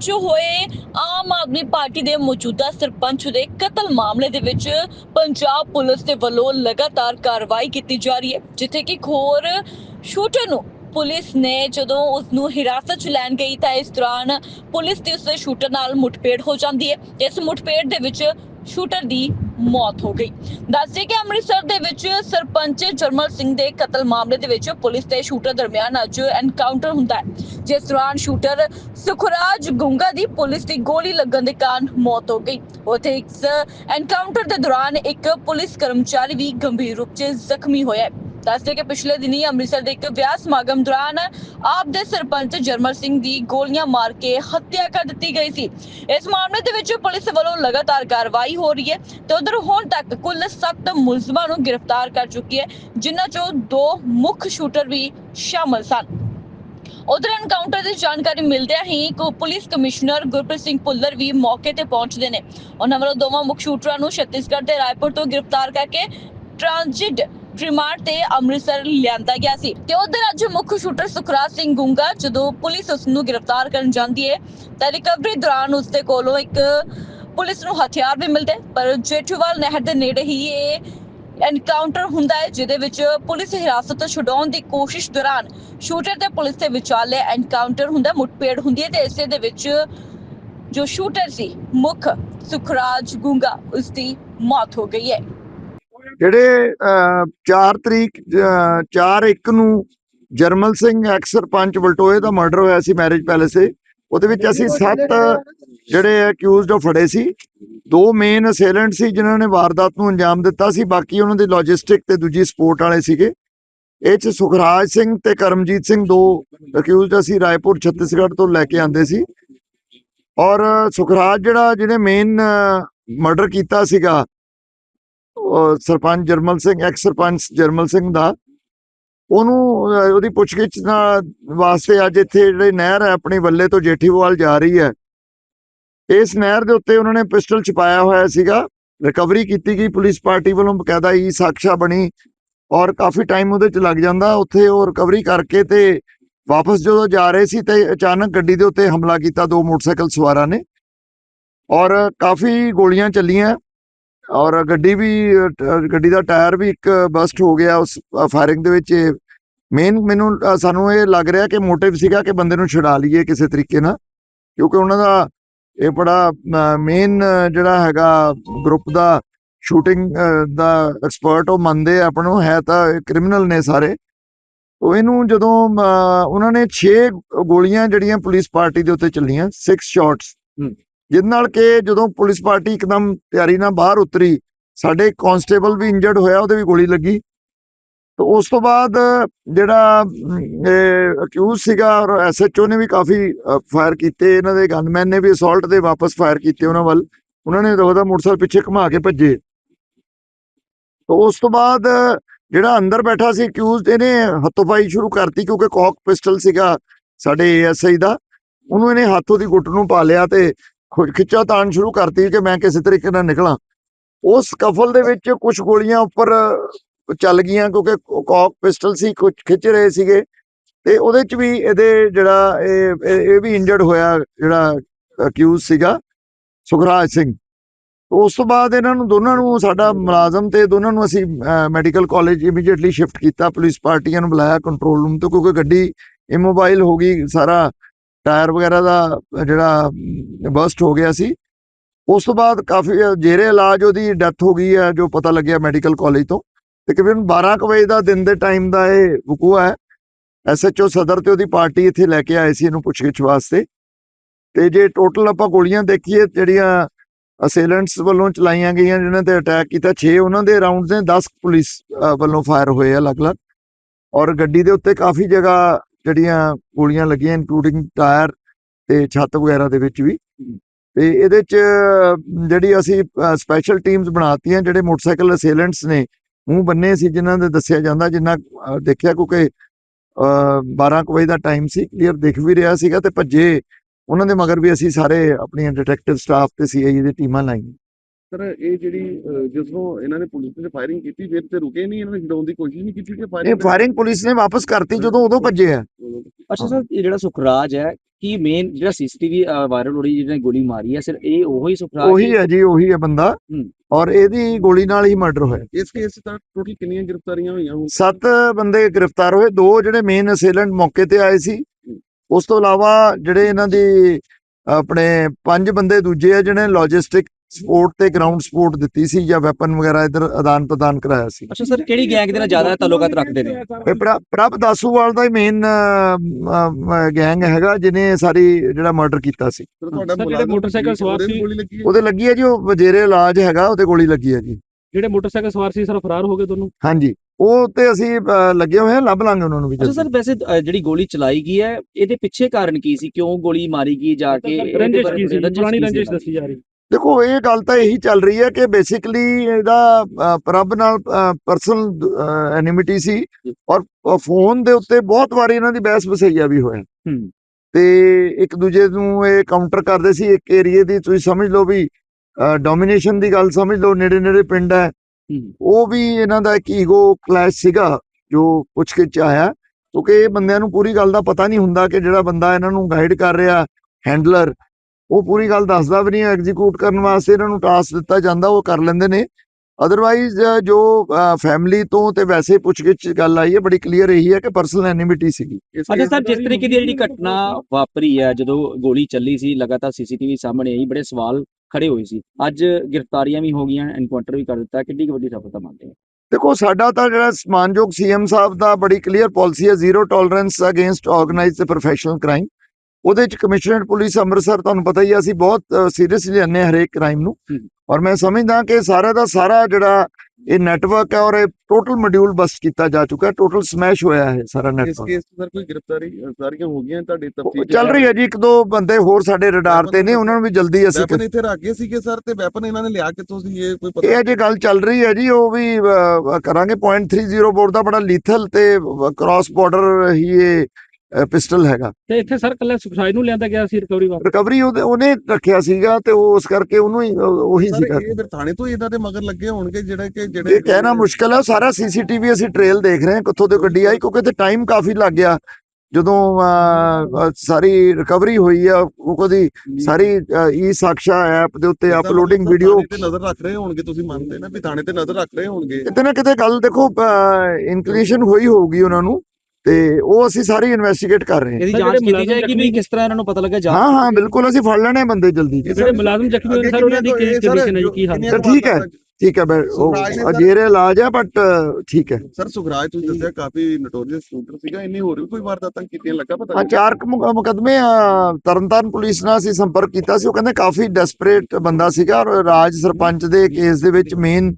ਵਿੱਚ ਹੋਏ ਆਮ ਆਦਮੀ ਪਾਰਟੀ ਦੇ ਮੌਜੂਦਾ ਸਰਪੰਚ ਦੇ ਕਤਲ ਮਾਮਲੇ ਦੇ ਵਿੱਚ ਪੰਜਾਬ ਪੁਲਿਸ ਦੇ ਵੱਲੋਂ ਲਗਾਤਾਰ ਕਾਰਵਾਈ ਕੀਤੀ ਜਾ ਰਹੀ ਹੈ, ਜਿੱਥੇ ਕਿ ਇੱਕ ਹੋਰ ਸ਼ੂਟਰ ਨੂੰ ਪੁਲਿਸ ਨੇ ਜਦੋਂ ਉਸ ਨੂੰ ਹਿਰਾਸਤ 'ਚ ਲੈਣ ਗਈ ਤਾਂ ਇਸ ਦੌਰਾਨ ਪੁਲਿਸ ਤੇ ਉਸ ਸ਼ੂਟਰ ਨਾਲ ਮੁੱਠਭੇੜ ਹੋ ਜਾਂਦੀ ਹੈ। ਇਸ ਮੁੱਠਭੇੜ ਦੇ ਵਿੱਚ ਸ਼ੂਟਰ ਦੀ ਮੌਤ ਹੋ ਗਈ। ਦੱਸਦੇ ਕਿ ਅੰਮ੍ਰਿਤਸਰ ਦੇ ਵਿੱਚ ਸਰਪੰਚ ਜਰਮਲ ਸਿੰਘ ਦੇ ਕਤਲ ਮਾਮਲੇ ਦੇ ਵਿੱਚ ਪੁਲਿਸ ਤੇ ਸ਼ੂਟਰ ਦਰਮਿਆਨ ਅੱਜ ਐਨਕਾਊਂਟਰ ਹੁੰਦਾ ਹੈ। ਜਿਸ ਦੌਰਾਨ ਸ਼ੂਟਰ ਸੁਖਰਾਜ ਗੁੰਗਾ ਦੀ ਪੁਲਿਸ ਦੀ ਗੋਲੀ ਲੱਗਣ ਦੇ ਕਾਰਨ ਮੌਤ ਹੋ ਗਈ। ਉੱਥੇ ਇਸ ਐਨਕਾਊਂਟਰ ਦੇ ਦੌਰਾਨ ਇੱਕ ਪੁਲਿਸ ਕਰਮਚਾਰੀ ਵੀ ਗੰਭੀਰ ਰੂਪ 'ਚ ਜ਼ਖਮੀ ਹੋਇਆ ਹੈ। ਦੱਸਦੇ ਕਿ ਪਿਛਲੇ ਦਿਨੀ ਅੰਮ੍ਰਿਤਸਰ ਦੇ ਇੱਕ ਵਿਆਹ ਸਮਾਗਮ ਦੌਰਾਨ ਆਪ ਦੇ ਸਰਪੰਚ ਜਰਮਲ ਸਿੰਘ ਦੀ ਗੋਲੀਆਂ ਮਾਰ ਕੇ ਹੱਤਿਆ ਕਰ ਦਿੱਤੀ ਗਈ ਸੀ। ਇਸ ਮਾਮਲੇ ਦੇ ਵਿੱਚ ਪੁਲਿਸ ਵੱਲੋਂ ਲਗਾਤਾਰ ਕਾਰਵਾਈ ਹੋ ਰਹੀ ਹੈ ਤੇ ਉਧਰ ਹੁਣ ਤੱਕ ਕੁੱਲ 7 ਮੁਲਜ਼ਮਾਂ ਨੂੰ ਗ੍ਰਿਫਤਾਰ ਕਰ ਚੁੱਕੀ ਹੈ, ਜਿਨ੍ਹਾਂ ਚੋਂ ਦੋ ਮੁੱਖ ਸ਼ੂਟਰ ਵੀ ਸ਼ਾਮਲ ਸਨ। ਉਧਰ ਐਨਕਾਊਂਟਰ ਦੀ ਜਾਣਕਾਰੀ ਮਿਲਦਿਆਂ ਹੀ ਪੁਲਿਸ ਕਮਿਸ਼ਨਰ ਗੁਰਪ੍ਰੀਤ ਸਿੰਘ ਭੁੱਲਰ ਵੀ ਮੌਕੇ ਤੇ ਪਹੁੰਚਦੇ ਨੇ। ਉਹਨਾਂ ਵੱਲੋਂ ਦੋਵਾਂ ਮੁੱਖ ਸ਼ੂਟਰਾਂ ਨੂੰ ਛੱਤੀਸਗੜ੍ਹ ਦੇ ਰਾਏਪੁਰ ਤੋਂ ਗ੍ਰਿਫਤਾਰ ਕਰਕੇ ਟ੍ਰਾਂਜ਼ਿਟ ਰਿਮਾਂਡ ਤੇ ਅੰਮ੍ਰਿਤਸਰ ਲਿਆਂਦਾ ਗਿਆ ਸੀ ਤੇ ਉਧਰ ਅੱਜ ਮੁੱਖ ਸ਼ੂਟਰ ਸੁਖਰਾਜ ਸਿੰਘ ਗੁੰਗਾ, ਜਦੋਂ ਪੁਲਿਸ ਉਸ ਨੂੰ ਗ੍ਰਿਫਤਾਰ ਕਰਨ ਜਾਂਦੀ ਹੈ, ਤਾਂ ਰਿਕਵਰੀ ਦੌਰਾਨ ਉਸ ਦੇ ਕੋਲੋਂ ਇੱਕ ਪੁਲਿਸ ਨੂੰ ਹਥਿਆਰ ਵੀ ਮਿਲਦੇ ਪਰ ਜੇਠੂਵਾਲ ਨਹਿਰ ਦੇ ਨੇੜੇ ਹੀ ਇਹ ਐਨਕਾਊਂਟਰ ਹੁੰਦਾ ਹੈ, ਜਿਹਦੇ ਵਿੱਚ ਪੁਲਿਸ ਹਿਰਾਸਤ ਤੋਂ ਛੁਡਾਉਣ ਦੀ ਕੋਸ਼ਿਸ਼ ਦੌਰਾਨ ਸ਼ੂਟਰ ਤੇ ਪੁਲਿਸ ਦੇ ਵਿਚਾਲੇ ਐਨਕਾਊਂਟਰ ਹੁੰਦਾ, ਮੁੱਠਭੇੜ ਹੁੰਦੀ ਹੈ ਤੇ ਇਸੇ ਦੇ ਵਿੱਚ ਜੋ ਸ਼ੂਟਰ ਸੀ, ਮੁੱਖ ਸੁਖਰਾਜ ਗੁੰਗਾ ਉਸ ਦੀ ਮੌਤ ਹੋ ਗਈ ਹੈ। ਜਿਹੜੇ 4 ਤਰੀਕ 4 1 ਨੂੰ ਜਰਮਲ ਸਿੰਘ ਐਕਸ ਸਰਪੰਚ ਬਲਟੋਏ ਦਾ ਮਰਡਰ ਹੋਇਆ ਸੀ ਮੈਰਿਜ ਪੈਲੇਸ 'ਤੇ ਉਹਦੇ ਵਿੱਚ ਅਸੀਂ 7 ਜਿਹੜੇ ਅਕਿਊਜ਼ਡ ਫੜੇ ਸੀ। ਦੋ ਮੇਨ ਅਸੇਲੈਂਟ ਸੀ ਜਿਨ੍ਹਾਂ ਨੇ ਵਾਰਦਾਤ ਨੂੰ ਅੰਜਾਮ ਦਿੱਤਾ ਸੀ ਬਾਕੀ ਉਹਨਾਂ ਦੀ ਲੌਜਿਸਟਿਕ ਤੇ ਦੂਜੀ ਸਪੋਰਟ ਵਾਲੇ ਸੀਗੇ। ਇਹ ਚ ਸੁਖਰਾਜ ਸਿੰਘ ਤੇ ਕਰਮਜੀਤ ਸਿੰਘ ਦੋ ਅਕਿਊਜ਼ਡ ਅਸੀਂ ਰਾਏਪੁਰ ਛੱਤੀਸਗੜ੍ਹ ਤੋਂ ਲੈ ਕੇ ਆਂਦੇ ਸੀ। ਔਰ ਸੁਖਰਾਜ ਜਿਹੜਾ ਜਿਹਨੇ ਮੇਨ ਮਰਡਰ ਕੀਤਾ ਸੀਗਾ ਸਰਪੰਚ ਜਰਮਲ ਸਿੰਘ ਐਕਸ ਸਰਪੰਚ ਜਰਮਲ ਸਿੰਘ ਦਾ, ਉਹਨੂੰ ਉਹਦੀ ਪੁੱਛਗਿੱਛ ਨਾਲ ਵਾਸਤੇ ਅੱਜ ਇੱਥੇ ਜਿਹੜੇ ਨਹਿਰ ਹੈ, ਆਪਣੀ ਵੱਲੇ ਤੋਂ ਜੇਠੀਵਾਲ ਜਾ ਰਹੀ ਹੈ। ਇਸ ਨਹਿਰ ਦੇ ਉੱਤੇ ਉਹਨਾਂ ਨੇ ਪਿਸਟਲ ਛਪਾਇਆ ਹੋਇਆ ਸੀਗਾ ਰਿਕਵਰੀ ਕੀਤੀ ਗਈ, ਪੁਲਿਸ ਪਾਰਟੀ ਵੱਲੋਂ ਬਕਾਇਦਾ ਹੀ ਸਾਖਸ਼ਾ ਬਣੀ ਔਰ ਕਾਫੀ ਟਾਈਮ ਉਹਦੇ ਚ ਲੱਗ ਜਾਂਦਾ, ਉੱਥੇ ਉਹ ਰਿਕਵਰੀ ਕਰਕੇ ਤੇ ਵਾਪਸ ਜਦੋਂ ਜਾ ਰਹੇ ਸੀ ਤੇ ਅਚਾਨਕ ਗੱਡੀ ਦੇ ਉੱਤੇ ਹਮਲਾ ਕੀਤਾ, ਦੋ ਮੋਟਰਸਾਈਕਲ ਸਵਾਰਾਂ ਨੇ ਔਰ ਕਾਫੀ ਗੋਲੀਆਂ ਚੱਲੀਆਂ। ਔਰ ਗੱਡੀ ਵੀ ਗੱਡੀ ਦਾ ਟਾਇਰ ਵੀ ਇੱਕ ਬਸਟ ਹੋ ਗਿਆ ਉਸ ਫਾਇਰਿੰਗ ਦੇ ਵਿੱਚ ਮੇਨ ਮੈਨੂੰ ਸਾਨੂੰ ਇਹ ਲੱਗ ਰਿਹਾ ਕਿ ਮੋਟਿਵ ਸੀਗਾ ਕਿ ਬੰਦੇ ਨੂੰ ਛੁਡਾ ਲਈਏ ਕਿਸੇ ਤਰੀਕੇ ਨਾਲ। ਕਿਉਂਕਿ ਉਹਨਾਂ ਦਾ ਇਹ ਬੜਾ ਮੇਨ ਜਿਹੜਾ ਹੈਗਾ ਗਰੁੱਪ ਦਾ ਸ਼ੂਟਿੰਗ ਦਾ ਐਕਸਪਰਟ ਉਹ ਮੰਨਦੇ ਆ ਆਪਾਂ ਨੂੰ, ਹੈ ਤਾਂ ਕ੍ਰਿਮੀਨਲ ਨੇ ਸਾਰੇ। ਉਹ ਇਹਨੂੰ ਜਦੋਂ ਉਹਨਾਂ ਨੇ 6 ਗੋਲੀਆਂ ਜਿਹੜੀਆਂ ਪੁਲਿਸ ਪਾਰਟੀ ਦੇ ਉੱਤੇ ਚੱਲੀਆਂ 6 ਸ਼ਾਟਸ ਜਿਹਦੇ ਨਾਲ ਕਿ ਜਦੋਂ ਪੁਲਿਸ ਪਾਰਟੀ ਇੱਕਦਮ ਤਿਆਰੀ ਨਾਲ ਬਾਹਰ ਉਤਰੀ ਸਾਡੇ ਕਾਂਸਟੇਬਲ ਵੀ ਇੰਜਰਡ ਹੋਇਆ ਉਹਦੇ ਵੀ ਗੋਲੀ ਲੱਗੀ। ਤੇ ਉਸ ਤੋਂ ਬਾਅਦ ਜਿਹੜਾ ਅਮ, ਇਹ ਅਕਿਊਜ਼ ਸੀਗਾ ਔਰ ਐਸਐਚਓ ਨੇ ਵੀ ਕਾਫੀ ਫਾਇਰ ਕੀਤੇ। ਇਹਨਾਂ ਦੇ ਗਨਮੈਨ ਨੇ ਵੀ ਅਸੌਲਟ ਦੇ ਵਾਪਸ ਫਾਇਰ ਕੀਤੇ ਉਹਨਾਂ ਵੱਲ। ਉਹਨਾਂ ਨੇ ਉਹਦਾ ਮੋਟਰਸਾਈਕਲ ਪਿੱਛੇ ਘੁਮਾ ਕੇ ਭੱਜੇ। ਤੇ ਉਸ ਤੋਂ ਬਾਅਦ ਜਿਹੜਾ ਅੰਦਰ ਬੈਠਾ ਸੀ ਅਕਿਊਜ਼ਡ ਇਹਨੇ ਹੱਥੋਂ-ਪਾਈ ਸ਼ੁਰੂ ਕਰਤੀ ਕਿਉਂਕਿ ਕੌਕ ਪਿਸਟਲ ਸੀਗਾ ਸਾਡੇ ਏਐਸਆਈ ਦਾ। ਉਹਨੂੰ ਇਹਨੇ ਹੱਥੋਂ ਦੀ ਗੁੱਟ ਨੂੰ ਪਾ ਲਿਆ ਤੇ ਖਿੱਚਾ ਤਾਣ ਸ਼ੁਰੂ ਕਰਤੀ ਕਿ ਮੈਂ ਕਿਸੇ ਤਰੀਕੇ ਨਾਲ ਨਿਕਲਾਂ। ਉਸ ਕਫਲ ਦੇ ਵਿੱਚ ਕੁਝ ਗੋਲੀਆਂ ਉੱਪਰ ਚੱਲ ਗਈਆਂ ਕਿਉਂਕਿ ਕੌਕ ਪਿਸਟਲ ਸੀ ਕੁਝ ਖਿੱਚ ਰਹੇ ਸੀਗੇ। ਤੇ ਉਹਦੇ ਚ ਵੀ ਇਹਦੇ ਜਿਹੜਾ ਇਹ ਇਹ ਵੀ ਇੰਜਰਡ ਹੋਇਆ ਜਿਹੜਾ ਅਕਿਊਜ਼ ਸੀਗਾ, ਸੁਖਰਾਜ ਸਿੰਘ। ਉਸ ਤੋਂ ਬਾਅਦ ਇਹਨਾਂ ਨੂੰ ਦੋਨਾਂ ਨੂੰ, ਸਾਡਾ ਮੁਲਾਜ਼ਮ ਤੇ ਦੋਨਾਂ ਨੂੰ ਅਸੀਂ ਮੈਡੀਕਲ ਕਾਲਜ ਇਮੀਡੀਏਟਲੀ ਸ਼ਿਫਟ ਕੀਤਾ। ਪੁਲਿਸ ਪਾਰਟੀਆਂ ਨੂੰ ਬੁਲਾਇਆ ਕੰਟਰੋਲ ਰੂਮ ਤੋਂ, ਕਿਉਂਕਿ ਗੱਡੀ ਇਮੋਬਾਈਲ ਹੋ ਗਈ, ਸਾਰਾ ਟਾਇਰ ਵਗੈਰਾ ਦਾ ਜਿਹੜਾ ਬਸਟ ਹੋ ਗਿਆ ਸੀ, ਉਸ ਤੋਂ ਬਾਅਦ ਕਾਫੀ ਜੇਰੇ ਇਲਾਜ ਉਹਦੀ ਡੈਥ ਹੋ ਗਈ ਹੈ, ਜੋ ਪਤਾ ਲੱਗਿਆ ਮੈਡੀਕਲ ਕਾਲਜ ਤੋਂ। ਤਕਰੀਬਨ 12 ਕੁ ਵਜੇ ਦਾ ਦਿਨ ਦੇ ਟਾਈਮ ਦਾ ਇਹ ਵਕੂਆ ਹੈ। ਐਸਐਚਓ ਸਦਰ ਤੇ ਉਹਦੀ ਪਾਰਟੀ ਇੱਥੇ ਲੈ ਕੇ ਆਏ ਸੀ ਇਹਨੂੰ ਪੁੱਛਗਿੱਛ ਵਾਸਤੇ। ਤੇ ਜੇ ਟੋਟਲ ਆਪਾਂ ਗੋਲੀਆਂ ਦੇਖੀਏ, ਜਿਹੜੀਆਂ ਅਸੇਲੈਂਟਸ ਵੱਲੋਂ ਚਲਾਈਆਂ ਗਈਆਂ, ਜਿਨ੍ਹਾਂ ਤੇ ਅਟੈਕ ਕੀਤਾ 6 ਉਹਨਾਂ ਦੇ ਰਾਉਂਡਸ ਨੇ 10 ਪੁਲਿਸ ਵੱਲੋਂ ਫਾਇਰ ਹੋਏ ਆ ਅਲੱਗ-ਅਲੱਗ। ਔਰ ਗੱਡੀ ਦੇ ਉੱਤੇ ਕਾਫੀ ਜਗ੍ਹਾ ਜਿਹੜੀਆਂ ਗੋਲੀਆਂ ਲੱਗੀਆਂ ਇਨਕਲੂਡਿੰਗ ਟਾਇਰ ਤੇ ਛੱਤ ਵਗੈਰਾ ਦੇ ਵਿੱਚ ਵੀ। ਤੇ ਇਹਦੇ ਚ ਜਿਹੜੀ ਅਸੀਂ ਸਪੈਸ਼ਲ ਟੀਮਸ ਬਣਾਤੀਆਂ ਜਿਹੜੇ ਮੋਟਰਸਾਈਕਲ ਅਸੇਲੈਂਟਸ ਨੇ ਮੂੰਹ ਬੰਨੇ ਸੀ ਜਿਨ੍ਹਾਂ ਦੇ ਦੱਸਿਆ ਜਾਂਦਾ ਜਿੰਨਾ ਦੇਖਿਆ ਕਿਉਂਕਿ ਅ, 12 ਕੁ ਵਜੇ ਦਾ ਟਾਈਮ ਸੀ ਕਲੀਅਰ ਦਿਖ ਵੀ ਰਿਹਾ ਸੀਗਾ ਤੇ ਭੱਜੇ ਉਹਨਾਂ ਦੇ ਮਗਰ ਵੀ ਅਸੀਂ ਸਾਰੇ ਆਪਣੀਆਂ ਡਿਟੈਕਟਿਵ ਸਟਾਫ ਤੇ ਸੀਆਈਏ ਦੀ ਟੀਮਾਂ ਲਾਈਆਂ। ਸਰ ਇਹ ਜਿਹੜੀ ਜਦੋਂ ਇਹਨਾਂ ਨੇ ਪੁਲਿਸ ਤੇ ਫਾਇਰਿੰਗ ਕੀਤੀ ਫਿਰ ਤੇ ਰੁਕੇ ਨਹੀਂ ਇਹਨਾਂ ਨੇ ਛਡਾਉਣ ਦੀ ਕੋਸ਼ਿਸ਼ ਨਹੀਂ ਕੀਤੀ ਕਿ ਇਹ ਫਾਇਰਿੰਗ ਫਾਇਰਿੰਗ ਪੁਲਿਸ ਨੇ ਵਾਪਸ ਕਰਤੀ ਜਦੋਂ ਉਦੋਂ ਭੱਜੇ ਆ। ਅੱਛਾ ਸਰ ਇਹ ਜਿਹੜਾ ਸੁਖਰਾਜ ਹੈ ਕੀ ਮੇਨ ਜਿਹੜਾ ਸੀਸੀਟੀਵੀ ਵਾਇਰਲ ਹੋ ਰਹੀ ਜਿਹਨੇ ਗੋਲੀ ਮਾਰੀ ਹੈ ਸਿਰ ਇਹ ਉਹੋ ਸੁਖਰਾਜ ਉਹੀ ਹੈ? ਜੀ ਉਹੀ ਹੈ ਬੰਦਾ। ਔਰ ਇਹਦੀ ਗੋਲੀ ਨਾਲ ਹੀ ਮਰਡਰ ਹੋਇਆ। ਇਸ ਕੇਸ 'ਚ ਤਾਂ ਟੋਟਲ ਕਿੰਨੀਆਂ ਗ੍ਰਿਫਤਾਰੀਆਂ ਹੋਈਆਂ ਹੁਣ ਸੱਤ ਬੰਦੇ ਗ੍ਰਿਫਤਾਰ ਹੋਏ। ਦੋ ਜਿਹੜੇ ਮੇਨ ਅਸੇਲੈਂਟ ਮੌਕੇ ਤੇ ਆਏ ਸੀ। ਉਸ ਤੋਂ ਇਲਾਵਾ ਜਿਹੜੇ ਇਹਨਾਂ ਦੀ ਆਪਣੇ ਪੰਜ ਬੰਦੇ ਦੂਜੇ ਆ ਜਿਹਨੇ ਲੌਜਿਸਟਿਕ ਸਪੋਰਟ ਤੇ ਗਰਾਊਂਡ ਸਪੋਰਟ ਦਿੱਤੀ ਸੀ ਜਾਂ ਵੈਪਨ ਵਗੈਰਾ ਇਧਰ ਆਦਾਨ ਪ੍ਰਦਾਨ ਕਰਾਇਆ ਸੀ। ਅੱਛਾ ਸਰ ਕਿਹੜੀ ਗੈਂਗ ਦੇ ਨਾਲ ਜ਼ਿਆਦਾ ਤਾਲੁਕਾਤ ਰੱਖਦੇ ਨੇ? ਇਹ ਪ੍ਰ- ਪ੍ਰਭ ਦਾਸੂਵਾਲ ਦਾ ਹੀ ਮੇਨ ਗੈਂਗ ਹੈਗਾ ਜਿਹਨੇ ਸਾਰੀ ਜਿਹੜਾ ਮਰਡਰ ਕੀਤਾ ਸੀ। ਤੁਹਾਡਾ ਮੋਟਰਸਾਈਕਲ ਸਵਾਰ ਉਹਦੇ ਸੀ- ਲੱਗੀ ਹੈ? ਉਹਦੇ ਲੱਗੀ ਹੈ ਜੀ ਉਹ ਵਜੇਰੇ ਇਲਾਜ ਹੈਗਾ ਉਹਦੇ ਗੋਲੀ ਲੱਗੀ ਹੈ ਜੀ। ਜਿਹੜੇ ਮੋਟਰਸਾਈਕਲ ਸਵਾਰ ਸੀ ਸਰ ਫਰਾਰ ਹੋ ਗਏ ਦੋਨੋਂ? ਹਾਂਜੀ ਉਹ ਤੇ ਅਸੀਂ ਲੱਗੇ ਹੋਏ ਹਾਂ ਲੱਭ ਲਾਂਗੇ ਉਹਨਾਂ ਨੂੰ ਵੀ ਅੱਛਾ ਸਰ ਵੈਸੇ ਜਿਹੜੀ ਗੋਲੀ ਚਲਾਈ ਗਈ ਹੈ ਇਹਦੇ ਪਿੱਛੇ ਕਾਰਨ ਕੀ ਸੀ? ਕਿਉਂ ਗੋਲੀ ਮਾਰੀ ਗਈ ਜਾ ਕੇ? ਰੰਜਿਸ਼ ਕੀ ਸੀ? ਪੁਰਾਣੀ ਰੰਜਿਸ਼ ਦੱਸੀ ਜਾ ਰਹੀ। ਦੇਖੋ ਇਹ ਗੱਲ ਤਾਂ ਇਹੀ ਚੱਲ ਰਹੀ ਹੈ ਕਿ ਬੇਸਿਕਲੀ ਇਹਦਾ ਪ੍ਰਭ ਨਾਲ ਪਰਸਨਲ ਐਨਿਮਿਟੀ ਸੀ ਔਰ ਫੋਨ ਦੇ ਉੱਤੇ ਬਹੁਤ ਵਾਰੀ ਇਹਨਾਂ ਦੀ ਬਹਿਸ ਬਸਈਆ ਵੀ ਹੋਇਆ ਤੇ ਇੱਕ ਦੂਜੇ ਨੂੰ ਇਹ ਕਾਊਂਟਰ ਕਰਦੇ ਸੀ ਇੱਕ ਏਰੀਏ ਦੀ ਤੁਸੀਂ ਸਮਝ ਲਓ ਵੀ ਡੋਮੀਨੇਸ਼ਨ ਦੀ ਗੱਲ ਸਮਝ ਲਓ ਨੇੜੇ ਨੇੜੇ ਪਿੰਡ ਹੈ। ਉਹ ਵੀ ਇਹਨਾਂ ਦਾ ਇੱਕ ਈਗੋ ਕਲੈਸ਼ ਸੀਗਾ ਜੋ ਪੁੱਛ ਕੇ ਚ ਆਇਆ। ਕਿਉਂਕਿ ਇਹ ਬੰਦਿਆਂ ਨੂੰ ਪੂਰੀ ਗੱਲ ਦਾ ਪਤਾ ਨਹੀਂ ਹੁੰਦਾ ਕਿ ਜਿਹੜਾ ਬੰਦਾ ਇਹਨਾਂ ਨੂੰ ਗਾਈਡ ਕਰ ਰਿਹਾ ਹੈਂਡਲਰ ਉਹ ਪੂਰੀ ਗੱਲ ਦੱਸਦਾ ਵੀ ਨਹੀਂ ਐਗਜ਼ੀਕਿਊਟ ਕਰਨ ਵਾਸਤੇ ਇਹਨਾਂ ਨੂੰ ਟਾਸਕ ਦਿੱਤਾ ਜਾਂਦਾ ਉਹ ਕਰ ਲੈਂਦੇ ਨੇ। ਅਦਰਵਾਈਜ਼ ਜੋ ਫੈਮਿਲੀ ਤੋਂ ਤੇ ਵੈਸੇ ਪੁੱਛ ਕੇ ਚ ਗੱਲ ਆਈ ਹੈ ਬੜੀ ਕਲੀਅਰ ਇਹੀ ਹੈ ਕਿ ਪਰਸਨਲ ਐਨਿਮਿਟੀ ਸੀਗੀ। ਅੱਛਾ ਸਰ ਜਿਸ ਤਰੀਕੇ ਦੀ ਜਿਹੜੀ ਘਟਨਾ ਵਾਪਰੀ ਹੈ ਜਦੋਂ ਗੋਲੀ ਚੱਲੀ ਸੀ ਲਗਾਤਾਰ ਸੀਸੀਟੀਵੀ ਸਾਹਮਣੇ ਆਈ ਬੜੇ ਸਵਾਲ ਖੜੇ ਹੋਏ ਸੀ। ਅੱਜ ਗ੍ਰਿਫਤਾਰੀਆਂ ਵੀ ਹੋ ਗਈਆਂ ਐਨਕਾਊਂਟਰ ਵੀ ਕਰ ਦਿੱਤਾ ਕਿੰਨੀ ਕੁ ਵੱਡੀ ਸਫਲਤਾ ਮੰਨਦੇ ਹੋ? ਦੇਖੋ ਸਾਡਾ ਤਾਂ ਜਿਹੜਾ ਸਮਾਨਯੋਗ ਸੀਐਮ ਸਾਹਿਬ ਦਾ ਬੜੀ ਕਲੀਅਰ ਪਾਲਿਸੀ ਹੈ ਜ਼ੀਰੋ ਟੋਲਰੈਂਸ ਅਗੇਂਸਟ ਆਰਗੇਨਾਈਜ਼ਡ ਤੇ ਪ੍ਰੋਫੈਸ਼ਨਲ ਕ੍ਰਾਈਮ ਉਹਦੇ ਚ ਕਮਿਸ਼ਨਰੇਟ ਪੁਲਿਸ ਅੰਮ੍ਰਿਤਸਰ ਤੁਹਾਨੂੰ ਪਤਾ ਹੀ ਹੈ ਅਸੀਂ ਬਹੁਤ ਸੀਰੀਅਸਲੀ ਲੈਂਦੇ ਹਰੇਕ ਕ੍ਰਾਈਮ ਨੂੰ। ਔਰ ਮੈਂ ਸਮਝਦਾ ਕਿ ਸਾਰਾ ਦਾ ਸਾਰਾ ਜਿਹੜਾ ਇਹ ਨੈਟਵਰਕ ਹੈ ਔਰ ਇਹ ਟੋਟਲ ਮੋਡਿਊਲ ਬਸਟ ਕੀਤਾ ਜਾ ਚੁੱਕਾ ਹੈ ਟੋਟਲ ਸਮੈਸ਼ ਹੋਇਆ ਹੈ ਸਾਰਾ ਇਸ ਨੈਟਵਰਕ ਕੇਸ 'ਚ ਸਰ ਕੋਈ ਗ੍ਰਿਫਤਾਰੀ ਸਾਰੀਆਂ ਹੋ ਗਈਆਂ ਤੁਹਾਡੀ ਤਫਤੀਸ਼ ਚੱਲ ਰਹੀ ਹੈ ਜੀ ਇੱਕ ਦੋ ਬੰਦੇ ਹੋਰ ਸਾਡੇ ਰਡਾਰ ਤੇ ਨੇ ਉਹਨਾਂ ਨੂੰ ਵੀ ਜਲਦੀ ਅਸੀਂ ਵੈਪਨ ਇੱਥੇ ਰੱਖ ਗਏ ਸੀਗੇ ਸਰ ਤੇ ਵੈਪਨ ਇਹਨਾਂ ਨੇ ਲਿਆ ਕਿੱਥੋਂ ਸੀ ਇਹ ਕੋਈ ਪਤਾ? ਇਹ ਅਜੇ ਗੱਲ ਚੱਲ ਰਹੀ ਹੈ ਜੀ ਉਹ ਵੀ ਕਰਾਂਗੇ। ਪੁਆਇੰਟ 30 ਬੋਰਡ ਦਾ ਬੜਾ ਲੀਥਲ ਤੇ ਕ੍ਰਾਸ ਬਾਰਡਰ ਹੀ ਇਹ ਪਿਸਟਲ ਹੈਗਾ। ਤੇ ਇੱਥੇ ਸਰ ਕੱਲਾ ਸੁਖਰਾਜ ਨੂੰ ਲਿਆਂਦਾ ਗਿਆ ਸੀ ਰਿਕਵਰੀ ਵਾਸਤੇ? ਰਿਕਵਰੀ ਉਹਨੇ ਰੱਖਿਆ ਸੀਗਾ ਤੇ ਉਹ ਉਸ ਕਰਕੇ ਉਹਨੂੰ ਹੀ ਉਹ- ਸੀਗਾ। ਇਹ ਫਿਰ ਥਾਣੇ ਤੋਂ ਹੀ ਇਹਨਾਂ ਦੇ ਮਗਰ ਲੱਗੇ ਹੋਣਗੇ ਜਿਹੜੇ ਕਿ ਜਿਹੜੇ ਇਹ ਕਹਿਣਾ ਮੁਸ਼ਕਲ ਹੈ ਸਾਰਾ ਸੀਸੀਟੀਵੀ ਅਸੀਂ ਟ੍ਰੇਲ ਦੇਖ ਰਹੇ ਹਾਂ ਕਿੱਥੋਂ ਦੀ ਗੱਡੀ ਆਈ ਕਿਉਂਕਿ ਤੇ ਟਾਈਮ ਕਾਫੀ ਲੱਗ ਗਿਆ। ਜਦੋਂ ਸਾਰੀ ਰਿਕਵਰੀ ਹੋਈ ਆ ਉਹ ਕਦੀ ਸਾਰੀ ਈ ਸਾਕਸ਼ਾ ਐਪ ਦੇ ਉੱਤੇ ਅਪਲੋਡਿੰਗ ਵੀਡੀਓ ਤੇ ਨਜ਼ਰ ਰੱਖ ਰਹੇ ਹੋਣਗੇ ਤੁਸੀਂ ਮੰਨਦੇ ਨਾ ਵੀ ਥਾਣੇ ਤੇ ਨਜ਼ਰ ਰੱਖ ਰਹੇ ਹੋਣਗੇ। ਕਿਤੇ ਨਾ ਕਿਤੇ ਗੱਲ ਦੇਖੋ ਇਨਕਲੂਸ਼ਨ ਹੋਈ ਹੋਊਗੀ ਉਹਨਾਂ ਨੂੰ। ਤੇ ਉਹ ਅਸੀਂ ਸਾਰੀ ਇਨਵੈਸਟੀਗੇਟ ਕਰ ਰਹੇ ਹਾਂ। ਇਹਦੀ ਜਾਂਚ ਜਿਹੜੇ ਕੀਤੀ ਜਾਏਗੀ ਵੀ ਕਿਸ ਤਰ੍ਹਾਂ ਇਹਨਾਂ ਨੂੰ ਪਤਾ ਲੱਗਾ ਜਾ ਹਾਂ ਹਾਂ ਬਿਲਕੁਲ ਅਸੀਂ ਫੜ ਲੈਣੇ ਬੰਦੇ ਜਲਦੀ। ਜਿਹੜੇ ਮੁਲਾਜ਼ਮ ਜ਼ਖਮੀ ਹੋਏ ਸਰ ਉਹਨਾਂ ਦੀ ਕੀ ਕੰਡੀਸ਼ਨ ਹੈ ਜੀ ਕੀ ਹਾਲ ਹੈ? ਠੀਕ ਹੈ। ਠੀਕ ਹੈ ਬੈ- ਉਹ ਅਜੇਰੇ ਇਲਾਜ ਹੈ ਬਟ ਠੀਕ ਹੈ। ਸਰ ਸੁਖਰਾਜ ਤੁਸੀਂ ਦੱਸਿਆ ਕਾਫੀ ਨੋਟੋਰੀਅਸ ਸ਼ੂਟਰ ਸੀਗਾ ਇੰਨੀ ਹੋਰ ਵੀ ਕੋਈ ਵਾਰਦਾਤਾਂ ਕੀਤੀਆਂ ਲੱਗਾ ਪਤਾ ਹਾਂ ਚਾਰ ਮੁਕੱਦਮੇ ਆ, ਤਰਨਤਾਰਨ ਪੁਲਿਸ ਨਾਲ ਅਸੀਂ ਸੰਪਰਕ ਕੀਤਾ ਸੀ ਉਹ ਕਹਿੰਦੇ ਕਾਫੀ ਡੈਸਪਰੇਟ ਬੰਦਾ ਸੀਗਾ ਔਰ ਰਾਜ ਸਰਪੰਚ ਦੇ ਕੇਸ ਦੇ ਵਿੱਚ ਮੇਨ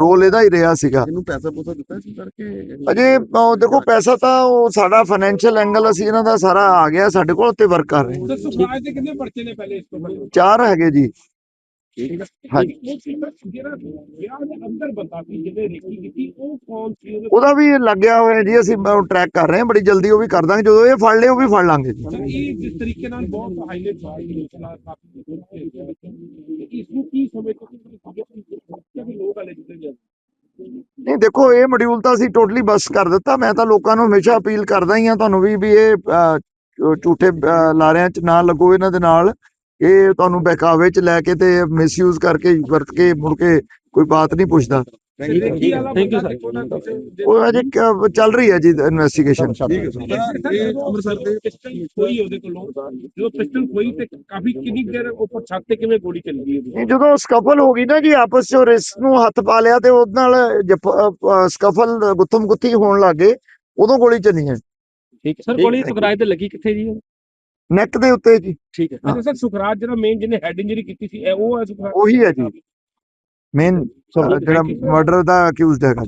ਰੋਲ ਇਹਦਾ ਹੀ ਰਿਹਾ ਸੀਗਾ। ਇਹਨੂੰ ਪੈਸਾ ਪੂਸਾ ਦਿੱਤਾ ਸੀ ਕਰਕੇ ਅਜੇ ਉਹ ਦੇਖੋ ਪੈਸਾ ਤਾਂ ਉਹ ਸਾਡਾ ਫਾਈਨੈਂਸ਼ੀਅਲ ਐਂਗਲ ਅਸੀਂ ਇਹਨਾਂ ਦਾ ਸਾਰਾ ਆ ਗਿਆ ਸਾਡੇ ਕੋਲ ਤੇ ਵਰਕ ਕਰ ਰਹੇ ਹਾਂ। ਸੁਖਰਾਜ ਦੇ ਕਿੰਨੇ ਪਰਚੇ ਨੇ ਪਹਿਲੇ ਇਸ ਤੋਂ ਪਹਿਲੇ? ਚਾਰ ਹੈਗੇ ਜੀ। ਉਹਦੇ ਵੀ ਲੱਗਿਆ ਹੋਇਆ ਜੀ ਅਸੀਂ ਟਰੈਕ ਕਰ ਰਹੇ ਹਾਂ ਬੜੀ ਜਲਦੀ ਉਹ ਵੀ ਕਰ ਦਾਂਗੇ ਜਦੋਂ ਇਹ ਫੜ ਲਏ ਉਹ ਵੀ ਫੜ ਲਾਂਗੇ ਜੀ। ਸਰ, ਇਹ ਜਿਸ ਤਰੀਕੇ ਨਾਲ ਬਹੁਤ ਹਾਈਲਾਈਟ ਹੋਇਆ ਇਹ ਮਸਲਾ ਕਾਫੀ ਦੂਰ ਤੇ ਇਸ ਨੂੰ ਕੀ ਸਮੇਂ ਤੋਂ ਕਿ ਲੋਕ ਆਲੇ ਜਿੱਤੇ ਜਾਂਦੇ ਨਹੀਂ ਦੇਖੋ ਇਹ ਮੋਡਿਊਲ ਤਾਂ ਅਸੀਂ ਟੋਟਲੀ ਬਸ ਕਰ ਦਿੱਤਾ ਮੈਂ ਤਾਂ ਲੋਕਾਂ ਨੂੰ ਹਮੇਸ਼ਾ ਅਪੀਲ ਕਰਦਾ ਹੀ ਆ ਤੁਹਾਨੂੰ ਵੀ ਵੀ ਇਹ ਝੂਠੇ ਲਾਰਿਆਂ 'ਚ ਨਾ ਲੱਗੋ ਇਹਨਾਂ ਦੇ ਨਾਲ। ਇਹ ਤੁਹਾਨੂੰ ਬਹਿਕਾਵੇ 'ਚ ਲੈ ਕੇ ਤੇ ਮਿਸਯੂਜ਼ ਕਰਕੇ ਵਰਤ ਕੇ ਮੁੜ ਕੇ ਕੋਈ ਬਾਤ ਨਹੀਂ ਪੁੱਛਦਾ ਥੈਂਕ ਯੂ. ਉਹ ਅਜੇ ਕ- ਚੱਲ ਰਹੀ ਹੈ ਜੀ ਇਨਵੈਸਟੀਗੇਸ਼ਨ ਅੰਮ੍ਰਿਤਸਰ ਦੇ ਪਿਸਟਲ ਉਹਦੇ ਕੋਲੋਂ ਜਦੋਂ ਪਿਸਟਲ ਖੋਈ ਤੇ ਕਾਫੀ ਕਿੰਨੀ ਦੇਰ ਉੱਪਰ ਛੱਤ ਤੇ ਕਿਵੇਂ ਗੋਲੀ ਚੱਲਦੀ ਹੈ ਉਹਦੀ? ਜਦੋਂ ਸਕਫਲ ਹੋ ਗਈ ਨਾ ਜੀ ਆਪਸ 'ਚ ਰਿਸ ਨੂੰ ਹੱਥ ਪਾ ਲਿਆ ਤੇ ਉਹਦੇ ਨਾਲ ਸਕਫਲ ਗੁੱਥਮ ਗੁੱਥੀ ਹੋਣ ਲੱਗੇ ਉਦੋਂ ਗੋਲੀ ਚੱਲੀ ਹੈ ਠੀਕ ਸਰ ਗੋਲੀ ਸੁਖਰਾਜ ਤੇ ਲੱਗੀ ਕਿੱਥੇ ਜੀ ਉਹ? ਨੈਕ ਦੇ ਉੱਤੇ ਜੀ। ਠੀਕ ਹੈ। ਅੱਛਾ ਸਰ ਸੁਖਰਾਜ ਜਿਹੜਾ ਮੇਨ ਜਿਹਨੇ ਹੈਡ ਇੰਜਰੀ ਕੀਤੀ ਸੀ ਇਹ ਉਹ ਹੈ ਸੁਖਰਾਜ? ਉਹੀ ਹੈ ਜੀ। ਮੇਨ ਜਿਹੜਾ ਮਰਡਰ ਦਾ ਅਕਿਊਜ਼ਡ ਹੈਗਾ